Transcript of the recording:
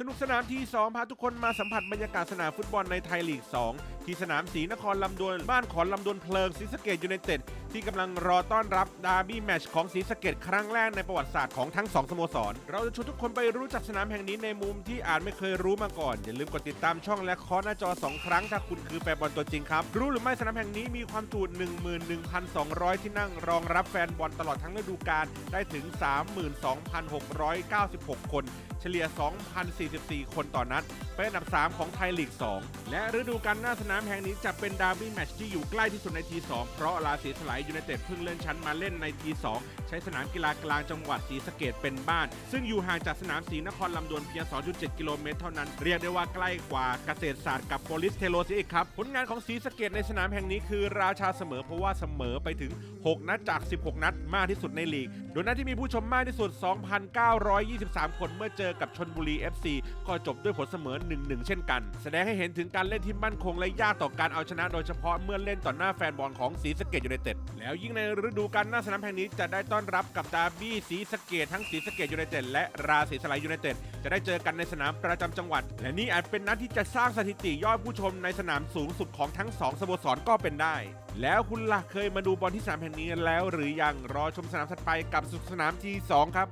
สนุกสนานที่ 2 พาทุกคนมาสัมผัสบรรยากาศสนามฟุตบอลในไทยลีก 2 ที่สนามศรีนครลำดวนบ้านขอนลำดวนเพลิงศรีสะเกดยูไนเต็ดที่กำลังรอต้อนรับดาร์บี้แมชของศรีสะเกดครั้งแรกในประวัติศาสตร์ของทั้ง 2 สโมสร เราจะชวนทุกคนไปรู้จักสนามแห่งนี้ในมุมที่อาจไม่เคยรู้มาก่อน อย่าลืมกดติดตามช่องและคอหน้าจอ 2 ครั้งถ้าคุณคือแฟนบอลตัวจริงครับ รู้หรือไม่สนามแห่งนี้มีความจุ11,200 ที่นั่งรองรับแฟนบอลตลอดทั้งฤดูกาลได้ถึง 32,696 คน เฉลี่ย44 คนต่อนัด เป็นอันดับ 3 ของไทยลีก 2 และฤดูกาลหน้าสนามแห่งนี้จะเป็นดาร์บี้แมตช์ที่อยู่ใกล้ที่สุดในที 2 เพราะราศีสลายยูไนเต็ดเพิ่งเลื่อนชั้นมาเล่นในที 2 ใช้สนามกีฬากลางจังหวัดศรีสะเกดเป็นบ้าน ซึ่งอยู่ห่างจากสนามศรีนครลำดวนเพียง 2.7 กิโลเมตรเท่านั้น เรียกได้ว่าใกล้กว่าเกษตรศาสตร์กับโปลิสเทโลเสียอีกครับผลงานของศรีสะเกดในสนามแห่งนี้คือราชาเสมอเพราะว่าเสมอไปถึง 6 นัดจาก 16 นัดมากที่สุดในลีก โดยนัดที่มีผู้ชมมากที่สุด 2,923 คนเมื่อเจอกับชนบุรี FC ก็จบด้วยผลเสมอ1-1 เช่นกัน แสดงให้เห็นถึงการเล่นที่มั่นคงและยากต่อการเอาชนะโดยเฉพาะเมื่อเล่นต่อหน้าแฟนบอลของศรีสเกดยูไนเต็ดแล้วยิ่งในฤดูกาลหน้าสนามแห่งนี้จะได้ต้อนรับกับดาร์บี้ศรีสเกดทั้งศรีสเกดยูไนเต็ดและราศีสลายยูไนเต็ดจะได้เจอกันในสนามประจำจังหวัด และนี่อาจเป็นนัดที่จะสร้างสถิติยอดผู้ชมในสนามสูงสุดของทั้งสองสโมสรก็เป็นได้ แล้วคุณล่ะเคยมาดูบอลที่สนามแห่งนี้แล้วหรือยังรอชมสนามถัดไปกับสุดสนามที่สองครับ